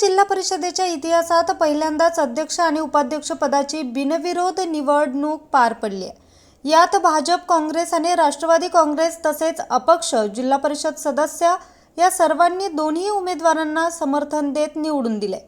जिल्हा परिषदेच्या इतिहासात पहिल्यांदाच अध्यक्ष आणि उपाध्यक्ष पदाची बिनविरोध निवडणूक पार पडली आहे. यात भाजप काँग्रेस आणि राष्ट्रवादी काँग्रेस तसेच अपक्ष जिल्हा परिषद सदस्य या सर्वांनी दोन्ही उमेदवारांना समर्थन देत निवडून दिले.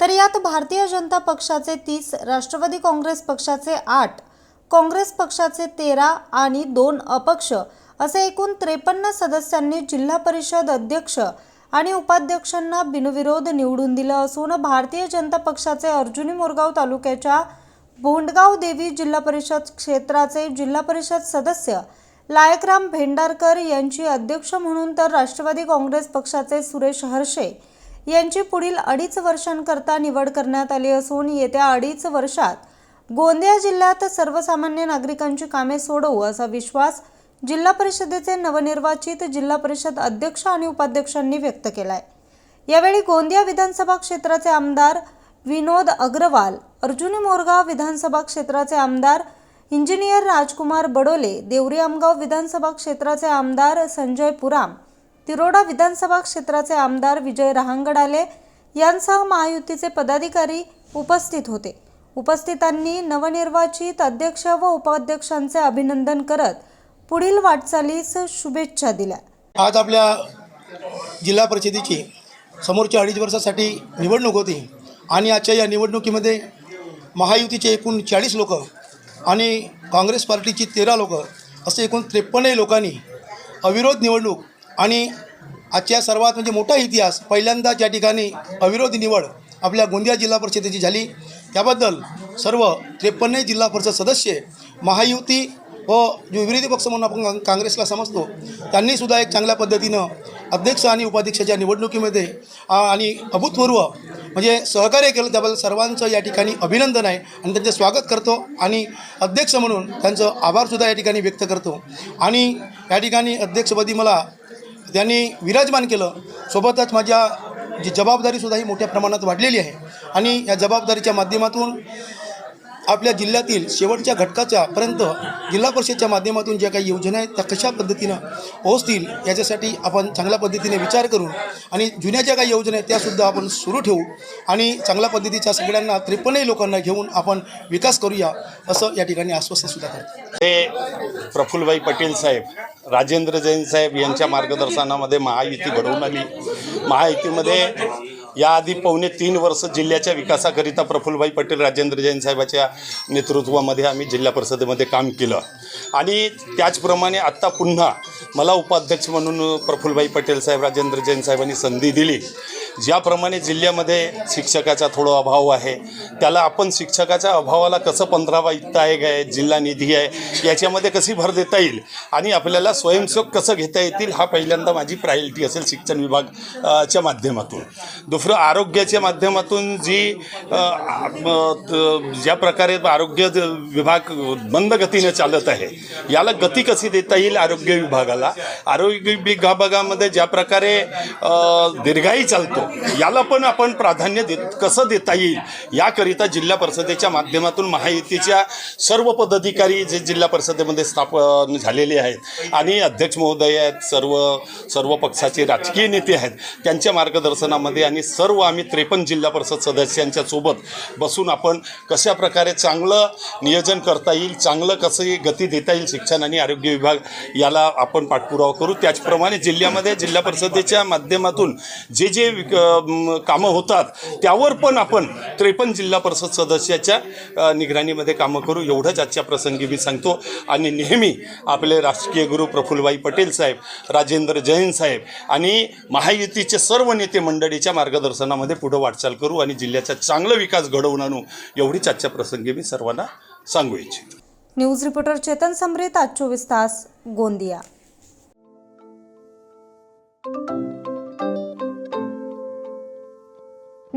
तर यात भारतीय जनता पक्षाचे तीस राष्ट्रवादी काँग्रेस पक्षाचे आठ काँग्रेस पक्षाचे तेरा आणि दोन अपक्ष असे एकूण त्रेपन्न सदस्यांनी जिल्हा परिषद अध्यक्ष आणि उपाध्यक्षांना बिनविरोध निवडून दिलं असून भारतीय जनता पक्षाचे अर्जुनी मोरगाव तालुक्याच्या भोंडगाव देवी जिल्हा परिषद क्षेत्राचे जिल्हा परिषद सदस्य लायकराम भेंडारकर यांची अध्यक्ष म्हणून तर राष्ट्रवादी काँग्रेस पक्षाचे सुरेश हर्षे यांची पुढील अडीच वर्षांकरता निवड करण्यात आली असून येत्या अडीच वर्षात गोंदिया जिल्ह्यात सर्वसामान्य नागरिकांची कामे सोडवू असा विश्वास जिल्हा परिषदेचे नवनिर्वाचित जिल्हा परिषद अध्यक्ष आणि उपाध्यक्षांनी व्यक्त केला आहे यावेळी गोंदिया विधानसभा क्षेत्राचे आमदार विनोद अग्रवाल अर्जुनी मोरगाव विधानसभा क्षेत्राचे आमदार इंजिनियर राजकुमार बडोले देवरी आमगाव विधानसभा क्षेत्राचे आमदार संजय पुराम तिरोडा विधानसभा क्षेत्राचे आमदार विजय रहांगडाले यांसह महायुतीचे पदाधिकारी उपस्थित होते. उपस्थितांनी नवनिर्वाचित अध्यक्ष व उपाध्यक्षांचे अभिनंदन करत पुढील वाटचालीस शुभेच्छा दिल्या. आज आपल्या जिल्हा परिषदेची समोरच्या अडीच वर्षासाठी निवडणूक होती आणि आजच्या या निवडणुकीमध्ये महायुतीचे एकूण चाळीस लोक आणि काँग्रेस पार्टीची तेरा लोक असे एकूण त्रेपन्नही लोकांनी अविरोध निवडणूक आणि आजच्या सर्वात म्हणजे मोठा इतिहास पहिल्यांदाच या ठिकाणी अविरोध निवड आपल्या गोंदिया जिल्हा परिषदेची झाली त्याबद्दल सर्व त्रेपन्न जिल्हा परिषद सदस्य महायुती व जो विरोधी पक्ष म्हणून आपण काँग्रेसला समजतो त्यांनीसुद्धा एक चांगल्या पद्धतीनं अध्यक्ष आणि उपाध्यक्षाच्या निवडणुकीमध्ये आणि अभूतपूर्व म्हणजे सहकार्य केलं. त्याबद्दल सर्वांचं या ठिकाणी अभिनंदन आहे आणि त्यांचं स्वागत करतो आणि अध्यक्ष म्हणून त्यांचं आभारसुद्धा या ठिकाणी व्यक्त करतो. आणि या ठिकाणी अध्यक्षपदी मला त्यांनी विराजमान केलं. सोबतच माझ्या जी जबाबदारीसुद्धा ही मोठ्या प्रमाणात वाढलेली आहे. आणि या जबाबदारीच्या माध्यमातून आपल्या जिल्ह्यातील शेवटच्या घटकाच्या पर्यंत जिल्हा परिषदच्या माध्यमातून ज्या काही योजना आहेत त्या कशा पद्धतीनं पोहोचतील याच्यासाठी आपण चांगल्या पद्धतीने विचार करू आणि जुन्या ज्या काही योजना आहेत त्यासुद्धा आपण सुरू ठेवू आणि चांगल्या पद्धतीच्या सगळ्यांना त्रेपन्नही लोकांना घेऊन आपण विकास करूया असं या ठिकाणी आश्वासनसुद्धा करतो. ते प्रफुल्लभाई पटेल साहेब राजेंद्र जैन साहेब यांच्या मार्गदर्शनामध्ये महायुती घडवून आली. महायुतीमध्ये याआधी पावणे तीन वर्ष जिल्ह्याच्या विकासाकरिता प्रफुल्लभाई पटेल राजेंद्र जैन साहेबाच्या नेतृत्वामध्ये आम्ही जिल्हा परिषदेमध्ये काम केलं. आणि त्याचप्रमाणे आत्ता पुन्हा मला उपाध्यक्ष म्हणून प्रफुल्लभाई पटेल साहेब राजेंद्र जैन साहेबांनी संधी दिली. ज्याप्रमाणे जिल्ह्यामध्ये शिक्षकाचा थोडा अभाव आहे त्याला आपण शिक्षकाच्या अभावाला कसं पंधरावा वित्त आयोग आहे जिल्हा निधी आहे याच्यामध्ये कशी भर देता येईल आणि आपल्याला स्वयंसेवक कसं घेता येतील हा पहिल्यांदा माझी प्रायोरिटी असेल शिक्षण विभाग च्या माध्यमातून. दुसरं आरोग्याच्या माध्यमातून जी ज्या प्रकारे आरोग्य विभाग मंद गतीने चालत आहे याला गती कशी देता येईल आरोग्य विभागाला? आरोग्य विभागामध्ये ज्या प्रकारे दीर्घाई चालतो याला पण आपण प्राधान्य देत कसं देता येईल याकरिता जिल्हा परिषदेच्या माध्यमातून महायुतीच्या सर्व पदाधिकारी जे जिल्हा परिषदेमध्ये स्थापन झालेले आहेत आणि अध्यक्ष महोदय आहेत सर्व सर्व पक्षाचे राजकीय नेते आहेत त्यांच्या मार्गदर्शनामध्ये आणि सर्व आम्ही त्रेपन्न जिल्हा परिषद सदस्यांच्या सोबत बसून आपण कशा प्रकारे चांगलं नियोजन करता येईल चांगलं कसं गती देता येईल शिक्षण आणि आरोग्य विभाग याला आपण पाठपुरावा करू. त्याचप्रमाणे जिल्ह्यामध्ये जिल्हा परिषदेच्या माध्यमातून जे जे विक- कामं होतात. त्यावर पण आपण त्रेपन्न जिल्हा परिषद सदस्याच्या निगराणीमध्ये कामं करू. एवढंच आजच्या प्रसंगी मी सांगतो. आणि नेहमी आपले राजकीय गुरु प्रफुल्लभाई पटेल साहेब राजेंद्र जैन साहेब आणि महायुतीचे सर्व नेते मंडळीच्या मार्गदर्शनामध्ये पुढं वाटचाल करू आणि जिल्ह्याचा चांगला विकास घडवून आणू एवढीच आजच्या प्रसंगी मी सर्वांना सांगू इच्छितो. न्यूज रिपोर्टर चेतन समरेत आज चोवीस तास गोंदिया.